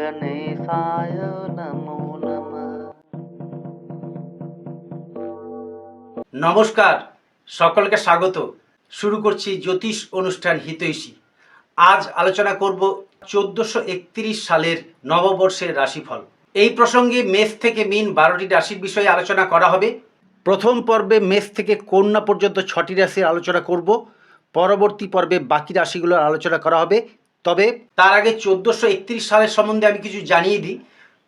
गणेशाय नमो नमः নমস্কার সকলকে স্বাগত শুরু করছি জ্যোতিষ অনুষ্ঠান হিতৈষী আজ আলোচনা করব চোদ্দোশো একত্রিশ সালের নববর্ষের রাশিফল এই প্রসঙ্গে মেষ থেকে মিন বারোটি রাশির বিষয়ে আলোচনা করা হবে প্রথম পর্বে মেষ থেকে কন্যা পর্যন্ত ছটি রাশির আলোচনা করব পরবর্তী পর্বে বাকি রাশিগুলোর আলোচনা করা হবে তবে তার আগে চোদ্দোশো একত্রিশ সালের সম্বন্ধে আমি কিছু জানিয়ে দিই।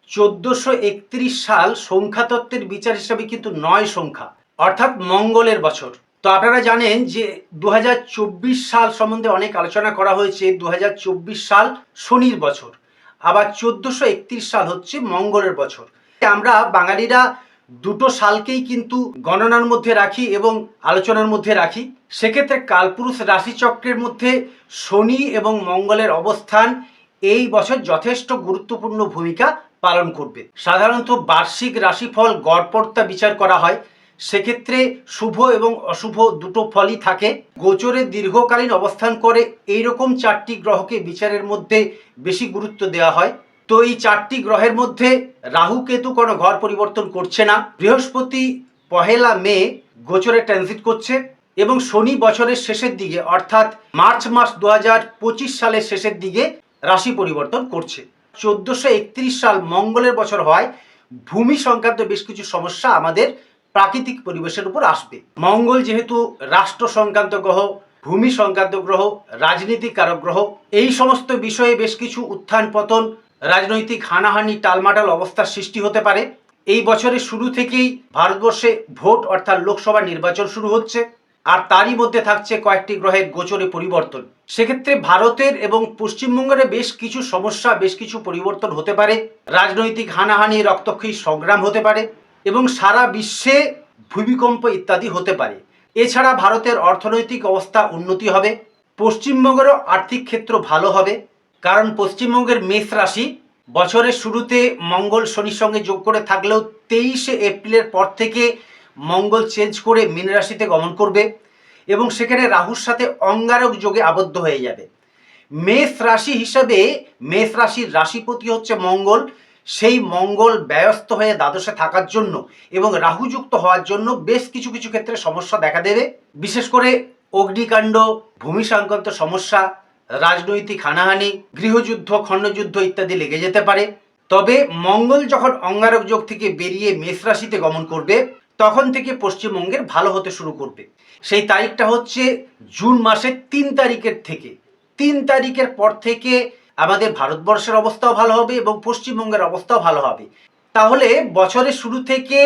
চোদ্দোশো একত্রিশ সাল সংখ্যাতত্ত্বের বিচার হিসাবে কিন্তু নয় সংখ্যা, অর্থাৎ মঙ্গলের বছর। তো আপনারা জানেন যে দু হাজার চব্বিশ সাল সম্বন্ধে অনেক আলোচনা করা হয়েছে দু হাজার চব্বিশ সাল শনির বছর, আবার চোদ্দোশো সাল হচ্ছে মঙ্গলের বছর। আমরা বাঙালিরা দুটো সালকেই কিন্তু গণনার মধ্যে রাখি এবং আলোচনার মধ্যে রাখি। সেক্ষেত্রে কালপুরুষ রাশিচক্রের মধ্যে শনি এবং মঙ্গলের অবস্থান এই বছর যথেষ্ট গুরুত্বপূর্ণ ভূমিকা পালন করবে। সাধারণত বার্ষিক রাশিফল গড়পড়তা বিচার করা হয়। সেক্ষেত্রে শুভ এবং অশুভ দুটো ফলই থাকে। গোচরে দীর্ঘকালীন অবস্থান করে এইরকম চারটি গ্রহকে বিচারের মধ্যে বেশি গুরুত্ব দেওয়া হয়। তো এই চারটি গ্রহের মধ্যে রাহু কেতু কোনো ঘর পরিবর্তন করছে না। বৃহস্পতি পহেলা মে গোচরে ট্রানজিট করছে এবং শনি বছরের শেষের দিকে, অর্থাৎ মার্চ মাস দু সালের শেষের দিকে রাশি পরিবর্তন করছে। চোদ্দোশো সাল মঙ্গলের বছর হয় ভূমি সংক্রান্ত বেশ কিছু সমস্যা আমাদের প্রাকৃতিক পরিবেশের উপর আসবে। মঙ্গল যেহেতু রাষ্ট্র সংক্রান্ত গ্রহ, ভূমি সংক্রান্ত গ্রহ, রাজনীতি কারক গ্রহ, এই সমস্ত বিষয়ে বেশ কিছু উত্থান পতন রাজনৈতিক হানাহানি, টালমাটাল অবস্থার সৃষ্টি হতে পারে। এই বছরের শুরু থেকেই ভারতবর্ষে ভোট অর্থাৎ লোকসভা নির্বাচন শুরু হচ্ছে আর তারই মধ্যে থাকছে কয়েকটি গ্রহের গোচরে পরিবর্তন। সেক্ষেত্রে ভারতের এবং পশ্চিমবঙ্গের বেশ কিছু সমস্যা, বেশ কিছু পরিবর্তন হতে পারে। রাজনৈতিক হানাহানি, রক্তক্ষয়ী সংগ্রাম হতে পারে এবং সারা বিশ্বে ভূমিকম্প ইত্যাদি হতে পারে। এছাড়া ভারতের অর্থনৈতিক অবস্থা উন্নতি হবে, পশ্চিমবঙ্গেরও আর্থিক ক্ষেত্র ভালো হবে। কারণ পশ্চিমবঙ্গের মেষ রাশি বছরের শুরুতে মঙ্গল শনির সঙ্গে যোগ করে থাকলেও তেইশে এপ্রিলের পর থেকে মঙ্গল চেঞ্জ করে মীন রাশিতে গমন করবে এবং সেখানে রাহুর সাথে অঙ্গারক যোগে আবদ্ধ হয়ে যাবে। মেষ রাশি হিসাবে মেষ রাশির রাশিপতি হচ্ছে মঙ্গল। সেই মঙ্গল ব্যস্ত হয়ে দ্বাদশে থাকার জন্য এবং রাহুযুক্ত হওয়ার জন্য বেশ কিছু কিছু ক্ষেত্রে সমস্যা দেখা দেবে। বিশেষ করে অগ্নিকাণ্ড, ভূমি সংক্রান্ত সমস্যা রাজনৈতিক হানাহানি, গৃহযুদ্ধ, খণ্ডযুদ্ধ ইত্যাদি লেগে যেতে পারে। তবে মঙ্গল যখন অঙ্গারক যোগ থেকে বেরিয়ে মেষ রাশিতে গমন করবে, তখন থেকে পশ্চিমবঙ্গের ভালো হতে শুরু করবে। সেই তারিখটা হচ্ছে জুন মাসের তিন তারিখের থেকে। তিন তারিখের পর থেকে আমাদের ভারতবর্ষের অবস্থাও ভালো হবে এবং পশ্চিমবঙ্গের অবস্থাও ভালো হবে। তাহলে বছরের শুরু থেকে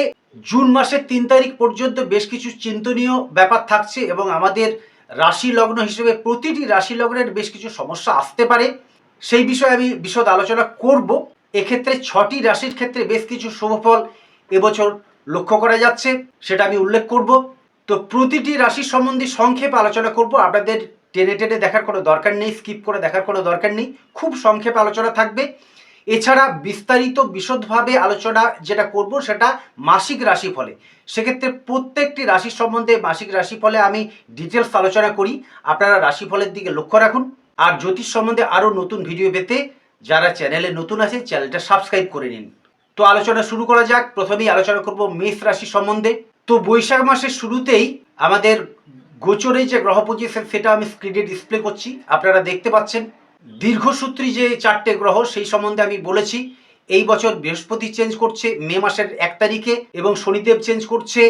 জুন মাসের তিন তারিখ পর্যন্ত বেশ কিছু চিন্তনীয় ব্যাপার থাকছে এবং আমাদের রাশি লগ্ন হিসেবে প্রতিটি রাশি লগ্নের বেশ কিছু সমস্যা আসতে পারে। সেই বিষয়ে আমি বিশদ আলোচনা করব। এক্ষেত্রে ছটি রাশির ক্ষেত্রে বেশ কিছু শুভফল এবছর লক্ষ্য করা যাচ্ছে, সেটা আমি উল্লেখ করব। তো প্রতিটি রাশির সম্বন্ধে সংক্ষেপে আলোচনা করব। আপনাদের টেনে টেনে দেখার কোনো দরকার নেই, স্কিপ করে দেখার কোনো দরকার নেই। খুব সংক্ষেপে আলোচনা থাকবে। এছাড়া বিস্তারিত বিশদভাবে আলোচনা যেটা করব সেটা মাসিক রাশিফলে। সেক্ষেত্রে প্রত্যেকটি রাশির সম্বন্ধে মাসিক রাশিফলে আমি ডিটেলস আলোচনা করি। আপনারা রাশিফলের দিকে লক্ষ্য রাখুন। আর জ্যোতিষ সম্বন্ধে আরও নতুন ভিডিও পেতে যারা চ্যানেলে নতুন আছে চ্যানেলটা সাবস্ক্রাইব করে নিন। তো আলোচনা শুরু করা যাক। প্রথমেই আলোচনা করব মেষ রাশি সম্বন্ধে। তো বৈশাখ মাসের শুরুতেই আমাদের গোচরে যে গ্রহ পজিশন সেটা আমি স্ক্রিনে ডিসপ্লে করছি। আপনারা দেখতে পাচ্ছেন দীর্ঘসূত্রী যে চারটে গ্রহ, সেই সম্বন্ধে আমি বলেছি। এই বছর বৃহস্পতি চেঞ্জ করছে, মে মাসের এক তারিখে, এবং শনিদেব চেঞ্জ করছে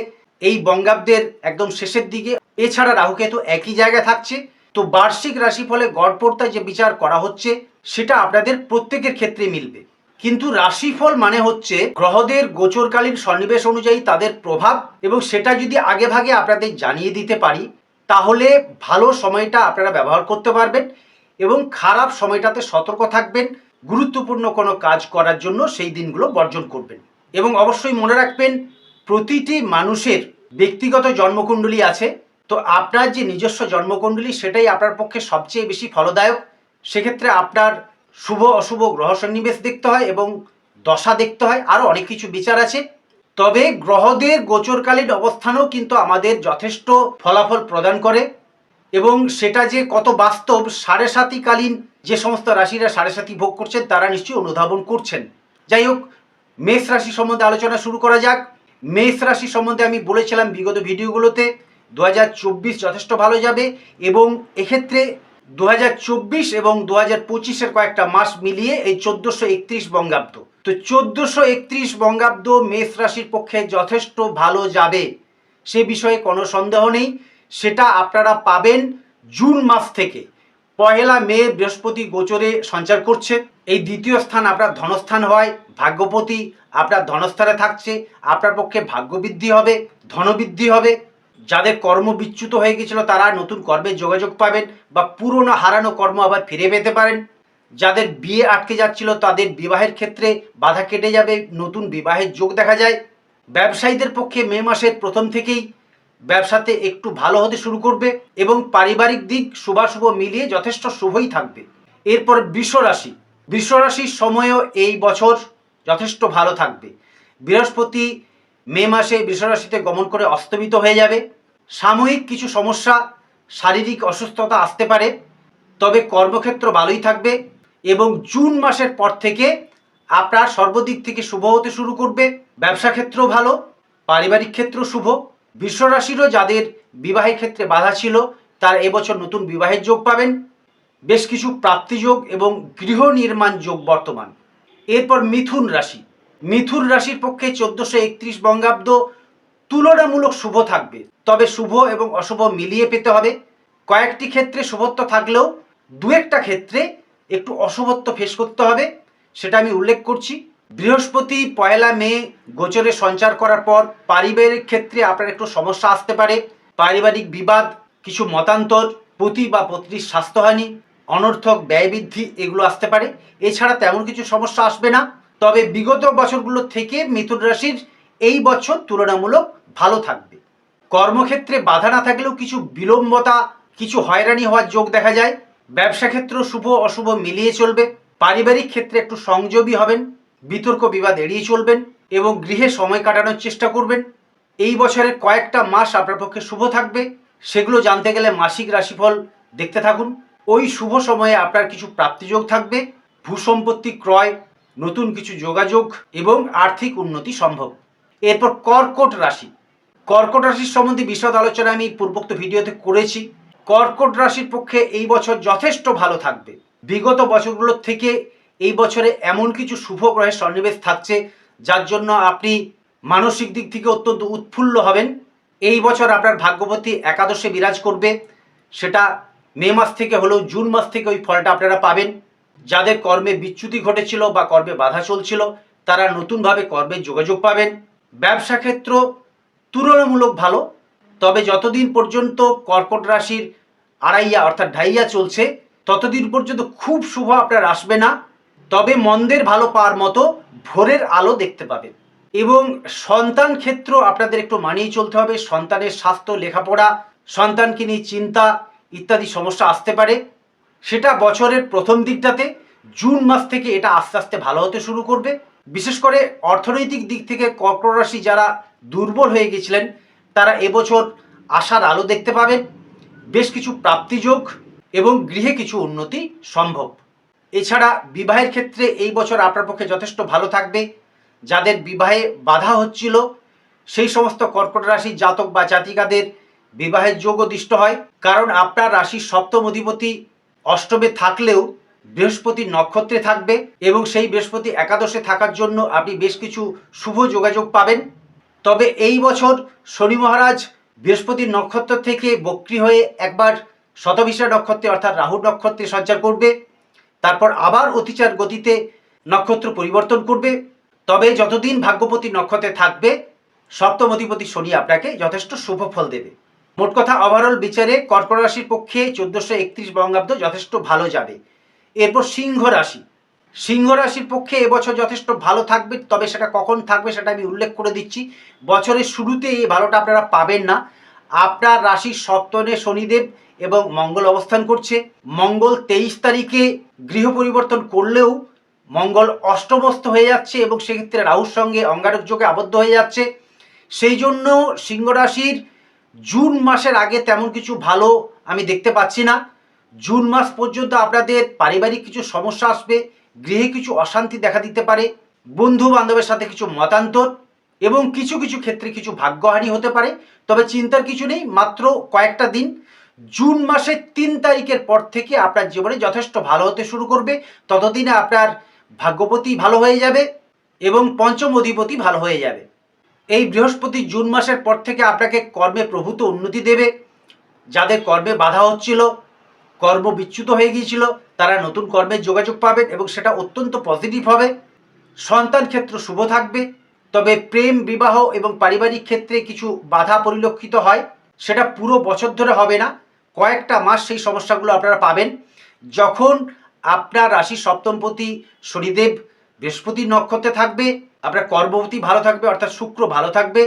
এই বঙ্গাব্দের একদম শেষের দিকে। এছাড়া রাহুকেতু একই জায়গায় থাকছে। তো বার্ষিক রাশিফলে গড়পড়তায় যে বিচার করা হচ্ছে, সেটা আপনাদের প্রত্যেকের ক্ষেত্রে মিলবে। কিন্তু রাশিফল মানে হচ্ছে গ্রহদের গোচরকালীন সন্নিবেশ অনুযায়ী তাদের প্রভাব, এবং সেটা যদি আগে ভাগে আপনাদের জানিয়ে দিতে পারি, তাহলে ভালো সময়টা আপনারা ব্যবহার করতে পারবেন। এবং খারাপ সময়টাতে সতর্ক থাকবেন, গুরুত্বপূর্ণ কোনো কাজ করার জন্য সেই দিনগুলো বর্জন করবেন। এবং অবশ্যই মনে রাখবেন, প্রতিটি মানুষের ব্যক্তিগত জন্মকুণ্ডলী আছে, তো আপনার যে নিজস্ব জন্মকুণ্ডলী সেটাই আপনার পক্ষে সবচেয়ে বেশি ফলদায়ক। সেক্ষেত্রে আপনার শুভ, অশুভ গ্রহ সন্নিবেশ দেখতে হয় এবং দশা দেখতে হয়, আরও অনেক কিছু বিচার আছে। তবে গ্রহদের গোচরকালীন অবস্থানও কিন্তু আমাদের যথেষ্ট ফলাফল প্রদান করে। এবং সেটা যে কত বাস্তব, সাড়ে সাতিকালীন যে সমস্ত রাশিরা সাড়ে সাতি ভোগ করছেন, তারা নিশ্চয়ই অনুধাবন করছেন। যাই হোক, মেষ রাশি সম্বন্ধে আলোচনা শুরু করা যাক। মেষ রাশি সম্বন্ধে আমি বলেছিলাম বিগত ভিডিওগুলোতে দু হাজার চব্বিশ যথেষ্ট ভালো যাবে এবং এক্ষেত্রে দু হাজার চব্বিশ এবং দু হাজার পঁচিশের কয়েকটা মাস মিলিয়ে এই চোদ্দোশো একত্রিশ বঙ্গাব্দ। তো চোদ্দোশো একত্রিশ বঙ্গাব্দ মেষ রাশির পক্ষে যথেষ্ট ভালো যাবে, সে বিষয়ে কোনো সন্দেহ নেই। সেটা আপনারা পাবেন জুন মাস থেকে। পয়লা মে বৃহস্পতি গোচরে সঞ্চার করছে। এই দ্বিতীয় স্থান আপনার ধনস্থান হয়, ভাগ্যপতি আপনার ধনস্থানে থাকছে, আপনার পক্ষে ভাগ্যবৃদ্ধি হবে, ধনবৃদ্ধি হবে। যাদের কর্ম বিচ্যুত হয়ে গেছিল তারা নতুন কর্মে যোগাযোগ পাবেন বা পুরনো হারানো কর্ম আবার ফিরে পেতে পারেন। যাদের বিয়ে আটকে যাচ্ছিল তাদের বিবাহের ক্ষেত্রে বাধা কেটে যাবে, নতুন বিবাহের যোগ দেখা যায়। ব্যবসায়ীদের পক্ষে মে মাসের প্রথম থেকেই ব্যবসাতে একটু ভালো হতে শুরু করবে এবং পারিবারিক দিক শুভাশুভ মিলিয়ে যথেষ্ট শুভই থাকবে। এরপর বৃষ রাশি। বৃষ রাশির সময়ও এই বছর যথেষ্ট ভালো থাকবে। বৃহস্পতি মে মাসে বৃষ রাশিতে গমন করে অস্তমিত হয়ে যাবে। সাময়িক কিছু সমস্যা, শারীরিক অসুস্থতা আসতে পারে, তবে কর্মক্ষেত্র ভালোই থাকবে এবং জুন মাসের পর থেকে আপনার সর্বদিক থেকে শুভ হতে শুরু করবে। ব্যবসা ক্ষেত্র ভালো, পারিবারিক ক্ষেত্র শুভ। বিশ্বরাশিরও যাদের বিবাহের ক্ষেত্রে বাধা ছিল, তার এবছর নতুন বিবাহের যোগ পাবেন। বেশ কিছু প্রাপ্তিযোগ এবং গৃহ নির্মাণ যোগ বর্তমান। এরপর মিথুন রাশি। মিথুন রাশির পক্ষে চোদ্দোশো একত্রিশ বঙ্গাব্দ তুলনামূলক শুভ থাকবে। তবে শুভ এবং অশুভ মিলিয়ে পেতে হবে। কয়েকটি ক্ষেত্রে শুভত্ব থাকলেও দু একটা ক্ষেত্রে একটু অশুভত্ব ফেস করতে হবে, সেটা আমি উল্লেখ করছি। বৃহস্পতি পয়লা মে গোচরে সঞ্চার করার পর পারিবারিক ক্ষেত্রে আপনার একটু সমস্যা আসতে পারে। পারিবারিক বিবাদ, কিছু মতান্তর, পতি বা পত্নীর স্বাস্থ্যহানি অনর্থক ব্যয় বৃদ্ধি এগুলো আসতে পারে। এছাড়া তেমন কিছু সমস্যা আসবে না। তবে বিগত বছরগুলো থেকে মিথুন রাশির এই বছর তুলনামূলক ভালো থাকবে। কর্মক্ষেত্রে বাধা না থাকলেও কিছু বিলম্বতা, কিছু হয়রানি হওয়ার যোগ দেখা যায়। ব্যবসা ক্ষেত্র শুভ অশুভ মিলিয়ে চলবে। পারিবারিক ক্ষেত্রে একটু সংযমী হবেন। বিতর্ক বিবাদ এড়িয়ে চলবেন এবং গৃহে সময় কাটানোর চেষ্টা করবেন। এই বছরের কয়েকটা মাস আপনার পক্ষে শুভ থাকবে, সেগুলো জানতে গেলে মাসিক রাশিফল দেখতে থাকুন। ওই শুভ সময়ে আপনার কিছু প্রাপ্তিযোগ থাকবে, ভূসম্পত্তি ক্রয়, নতুন কিছু যোগাযোগ এবং আর্থিক উন্নতি সম্ভব। এরপর কর্কট রাশি। কর্কট রাশির সম্বন্ধে বিশদ আলোচনা আমি পূর্বোক্ত ভিডিওতে করেছি। কর্কট রাশির পক্ষে এই বছর যথেষ্ট ভালো থাকবে। বিগত বছরগুলোর থেকে এই বছরে এমন কিছু শুভ গ্রহের সন্নিবেশ থাকছে, যার জন্য আপনি মানসিক দিক থেকে অত্যন্ত উৎফুল্ল হবেন। এই বছর আপনার ভাগ্যবতী একাদশে বিরাজ করবে। সেটা মে মাস থেকে হলেও জুন মাস থেকে ওই ফলটা আপনারা পাবেন। যাদের কর্মে বিচ্যুতি ঘটেছিল বা কর্মে বাধা চলছিল, তারা নতুনভাবে কর্মে যোগাযোগ পাবেন। ব্যবসা ক্ষেত্র তুলনামূলক ভালো, তবে যতদিন পর্যন্ত কর্কট রাশির আড়াইয়া অর্থাৎ ঢাইয়া চলছে, ততদিন পর্যন্ত খুব শুভ আপনার আসবে না। তবে মন্দের ভালো পাওয়ার মতো ভোরের আলো দেখতে পাবেন এবং সন্তান ক্ষেত্র আপনাদের একটু মানিয়ে চলতে হবে। সন্তানের স্বাস্থ্য, লেখাপড়া, সন্তানকে নিয়ে চিন্তা ইত্যাদি সমস্যা আসতে পারে। সেটা বছরের প্রথম দিকটাতে জুন মাস থেকে এটা আস্তে আস্তে ভালো হতে শুরু করবে। বিশেষ করে অর্থনৈতিক দিক থেকে কর্কট রাশি যারা দুর্বল হয়ে গেছিলেন, তারা এবছর আশার আলো দেখতে পাবেন বেশ কিছু প্রাপ্তিযোগ এবং গৃহে কিছু উন্নতি সম্ভব। এছাড়া বিবাহের ক্ষেত্রে এই বছর আপনার পক্ষে যথেষ্ট ভালো থাকবে। যাদের বিবাহে বাধা হচ্ছিল, সেই সমস্ত কর্কট রাশির জাতক বা জাতিকাদের বিবাহের যোগও দৃষ্ট হয়। কারণ আপনার রাশির সপ্তম অধিপতি অষ্টমে থাকলেও বৃহস্পতি নক্ষত্রে থাকবে এবং সেই বৃহস্পতি একাদশে থাকার জন্য আপনি বেশ কিছু শুভ যোগাযোগ পাবেন। তবে এই বছর শনি মহারাজ বৃহস্পতির নক্ষত্র থেকে বক্রি হয়ে একবার শতবিশা নক্ষত্রে অর্থাৎ রাহু নক্ষত্রে সঞ্চার করবে। তারপর আবার অতিচার গতিতে নক্ষত্র পরিবর্তন করবে। তবে যতদিন ভাগ্যপতি নক্ষত্রে থাকবে, সপ্তম অধিপতি শনি আপনাকে যথেষ্ট শুভ ফল দেবে। মোট কথা ওভারঅল বিচারে কর্কট রাশির পক্ষে চোদ্দোশো একত্রিশ বঙ্গাব্দ যথেষ্ট ভালো যাবে। এরপর সিংহ রাশি। সিংহ রাশির পক্ষে এবছর যথেষ্ট ভালো থাকবে, তবে সেটা কখন থাকবে সেটা আমি উল্লেখ করে দিচ্ছি। বছরের শুরুতে এই ভালোটা আপনারা পাবেন না। আপনার রাশির সপ্তমে শনিদেব এবং মঙ্গল অবস্থান করছে। মঙ্গল তেইশ তারিখে গৃহ পরিবর্তন করলেও মঙ্গল অষ্টমস্ত হয়ে যাচ্ছে এবং সেক্ষেত্রে রাহুর সঙ্গে অঙ্গারক যোগে আবদ্ধ হয়ে যাচ্ছে। সেই জন্য সিংহ রাশির জুন মাসের আগে তেমন কিছু ভালো আমি দেখতে পাচ্ছি না। জুন মাস পর্যন্ত আপনাদের পারিবারিক কিছু সমস্যা আসবে, গৃহে কিছু অশান্তি দেখা দিতে পারে বন্ধু বান্ধবের সাথে কিছু মতান্তর এবং কিছু কিছু ক্ষেত্রে কিছু ভাগ্যহানি হতে পারে। তবে চিন্তার কিছু নেই, মাত্র কয়েকটা দিন। জুন মাসের তিন তারিখের পর থেকে আপনার জীবনে যথেষ্ট ভালো হতে শুরু করবে। ততদিনে আপনার ভাগ্যপতি ভালো হয়ে যাবে এবং পঞ্চম অধিপতি ভালো হয়ে যাবে। এই বৃহস্পতি জুন মাসের পর থেকে আপনাকে কর্মে প্রভূত উন্নতি দেবে। যাদের কর্মে বাধা হচ্ছিল, কর্ম বিচ্যুত হয়ে গিয়েছিল, তারা নতুন কর্মের যোগাযোগ পাবেন এবং সেটা অত্যন্ত পজিটিভ হবে। সন্তান ক্ষেত্র শুভ থাকবে, তবে প্রেম, বিবাহ এবং পারিবারিক ক্ষেত্রে কিছু বাধা পরিলক্ষিত হয়। সেটা পুরো বছর ধরে হবে না। কয়েকটা মাস সেই সমস্যাগুলো আপনারা পাবেন। যখন আপনার রাশি সপ্তমপতি শনিদেব বৃহস্পতি নক্ষত্রে থাকবে, আপনার কর্মপতি ভালো থাকবে, অর্থাৎ শুক্র ভালো থাকবে,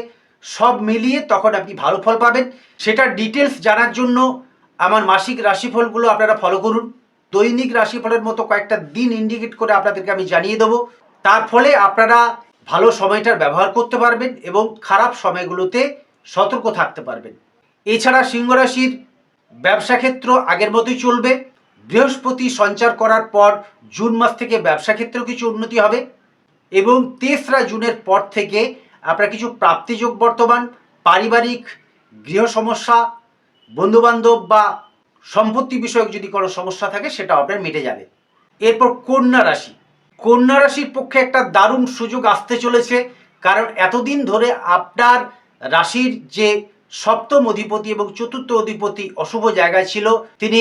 সব মিলিয়ে তখন আপনি ভালো ফল পাবেন। সেটার ডিটেলস জানার জন্য আমার মাসিক রাশিফলগুলো আপনারা ফলো করুন। দৈনিক রাশিফলের মতো কয়েকটা দিন ইন্ডিকেট করে আপনাদেরকে আমি জানিয়ে দেবো। তার ফলে আপনারা ভালো সময়টার ব্যবহার করতে পারবেন এবং খারাপ সময়গুলোতে সতর্ক থাকতে পারবেন। এছাড়া সিংহ রাশির ব্যবসা ক্ষেত্র আগের মতোই চলবে। বৃহস্পতি সঞ্চার করার পর জুন মাস থেকে ব্যবসা ক্ষেত্রেও কিছু উন্নতি হবে এবং তেসরা জুনের পর থেকে আপনার কিছু প্রাপ্তিযোগ বর্তমান, পারিবারিক, গৃহ সমস্যা, বন্ধুবান্ধব বা সম্পত্তি বিষয়ক যদি কোনো সমস্যা থাকে সেটা আপনার মিটে যাবে। এরপর কন্যা রাশি। কন্যা রাশির পক্ষে একটা দারুণ সুযোগ আসতে চলেছে, কারণ এতদিন ধরে আপনার রাশির যে সপ্তম অধিপতি এবং চতুর্থ অধিপতি অশুভ জায়গায় ছিল। তিনি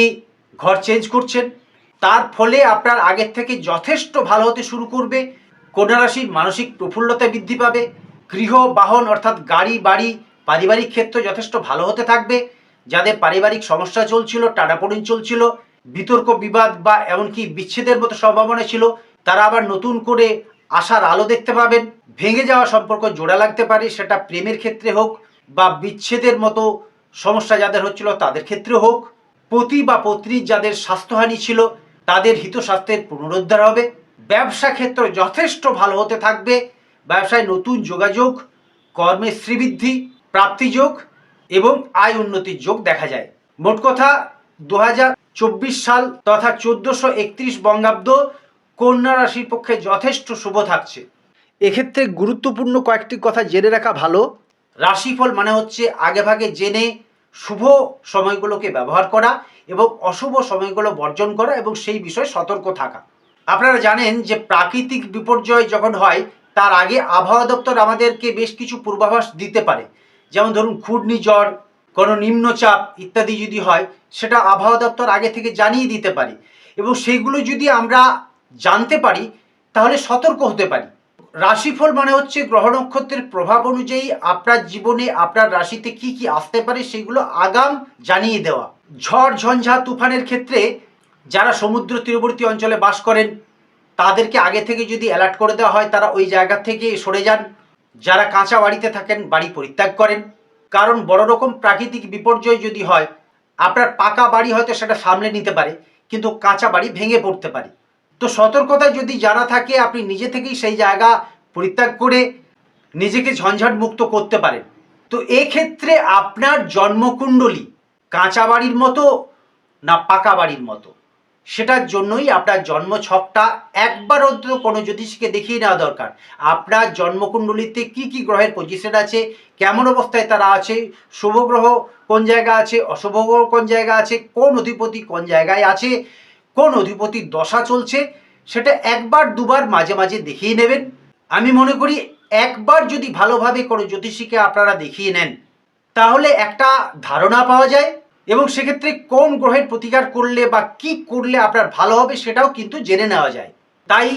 ঘর চেঞ্জ করছেন। তার ফলে আপনার আগের থেকে যথেষ্ট ভালো হতে শুরু করবে। কন্যা রাশির মানসিক প্রফুল্লতা বৃদ্ধি পাবে। গৃহ, বাহন অর্থাৎ গাড়ি, বাড়ি, পারিবারিক ক্ষেত্র যথেষ্ট ভালো হতে থাকবে। যাদের পারিবারিক সমস্যা চলছিল, টানাপোড়েন চলছিল, বিতর্ক, বিবাদ বা এমনকি বিচ্ছেদের মতো সম্ভাবনা ছিল, তারা আবার নতুন করে আশার আলো দেখতে পাবেন। ভেঙে যাওয়া সম্পর্ক জোড়া লাগতে পারে, সেটা প্রেমের ক্ষেত্রে হোক বা বিচ্ছেদের মতো সমস্যা যাদের হচ্ছিল তাদের ক্ষেত্রে হোক, পতি বা পত্নীর যাদের স্বাস্থ্যহানি ছিল তাদের হিত স্বাস্থ্যের পুনরুদ্ধার হবে, ব্যবসা ক্ষেত্র যথেষ্ট ভালো হতে থাকবে, ব্যবসায় নতুন যোগাযোগ, কর্মের শ্রীবৃদ্ধি প্রাপ্তিযোগ এবং আয় উন্নতির যোগ দেখা যায়। মোট কথা দু হাজার চব্বিশ সাল তথা চোদ্দোশো একত্রিশ বঙ্গাব্দ কন্যা রাশির পক্ষে যথেষ্ট শুভ থাকছে। এক্ষেত্রে গুরুত্বপূর্ণ কয়েকটি কথা জেনে রাখা ভালো। রাশিফল মানে হচ্ছে আগেভাগে জেনে শুভ সময়গুলোকে ব্যবহার করা এবং অশুভ সময়গুলো বর্জন করা এবং সেই বিষয়ে সতর্ক থাকা। আপনারা জানেন যে প্রাকৃতিক বিপর্যয় যখন হয়, তার আগে আবহাওয়া দপ্তর আমাদেরকে বেশ কিছু পূর্বাভাস দিতে পারে। যেমন ধরুন ঘূর্ণিঝড় কোনো নিম্নচাপ ইত্যাদি যদি হয়, সেটা আবহাওয়া দপ্তর আগে থেকে জানিয়ে দিতে পারে। এবং সেইগুলো যদি আমরা জানতে পারি, তাহলে সতর্ক হতে পারি। রাশিফল মানে হচ্ছে গ্রহ নক্ষত্রের প্রভাব অনুযায়ী আপনার জীবনে আপনার রাশিতে কি কি আসতে পারে সেগুলো আগাম জানিয়ে দেওয়া। ঝড়, ঝঞ্ঝা, তুফানের ক্ষেত্রে যারা সমুদ্র তীরবর্তী অঞ্চলে বাস করেন, তাদেরকে আগে থেকে যদি অ্যালার্ট করে দেওয়া হয়, তারা ওই জায়গা থেকে সরে যান। যারা কাঁচা বাড়িতে থাকেন, বাড়ি পরিত্যাগ করেন। কারণ বড় রকম প্রাকৃতিক বিপর্যয় যদি হয়, আপনার পাকা বাড়ি হয়তো সেটা সামলে নিতে পারে, কিন্তু কাঁচা বাড়ি ভেঙে পড়তে পারে। তো সতর্কতা যদি জানা থাকে, আপনি নিজে থেকেই সেই জায়গা পরিত্যাগ করে নিজেকে ঝঞ্ঝাট মুক্ত করতে পারেন। তো এক্ষেত্রে আপনার জন্মকুণ্ডলী কাঁচা বাড়ির মতো না পাকা বাড়ির মতো? সেটার জন্যই আপনার জন্ম ছকটা একবার অন্তত কোনো জ্যোতিষীকে দেখিয়ে নেওয়া দরকার। আপনার জন্মকুণ্ডলিতে কি কি গ্রহের পজিশন আছে, কেমন অবস্থায় তারা আছে, শুভ গ্রহ কোন জায়গা আছে, অশুভ গ্রহ কোন জায়গা আছে, কোন অধিপতি কোন জায়গায় আছে কোন অধিপতির দশা চলছে, সেটা একবার, দুবার মাঝে মাঝে দেখিয়ে নেবেন। আমি মনে করি একবার যদি ভালোভাবে কোনো জ্যোতিষীকে আপনারা দেখিয়ে নেন, তাহলে একটা ধারণা পাওয়া যায় এবং সেক্ষেত্রে কোন গ্রহের প্রতিকার করলে বা কি করলে আপনার ভালো হবে সেটাও কিন্তু জেনে নেওয়া যায়। তাই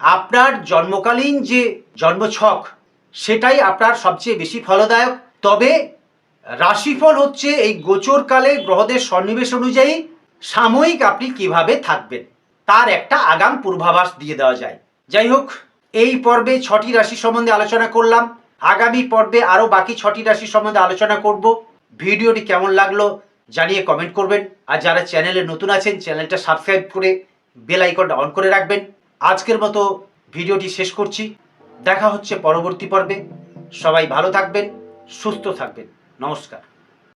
আপনার জন্মকালীন যে জন্মছক, সেটাই আপনার সবচেয়ে বেশি ফলদায়ক। তবে রাশিফল হচ্ছে এই গোচরকালে গ্রহদের সন্নিবেশ অনুযায়ী সাময়িক আপনি কীভাবে থাকবেন, তার একটা আগাম পূর্বাভাস দিয়ে দেওয়া যায়। যাই হোক, এই পর্বে ছটি রাশি সম্বন্ধে আলোচনা করলাম। আগামী পর্বে আরও বাকি ছটি রাশি সম্বন্ধে আলোচনা করব। ভিডিওটি কেমন লাগল জানিয়ে কমেন্ট করবেন। আর যারা চ্যানেলে নতুন আছেন, চ্যানেলটা সাবস্ক্রাইব করে বেল আইকনটা অন করে রাখবেন। আজকের মতো ভিডিওটি শেষ করছি। দেখা হচ্ছে পরবর্তী পর্বে। সবাই ভালো থাকবেন, সুস্থ থাকবেন। নমস্কার।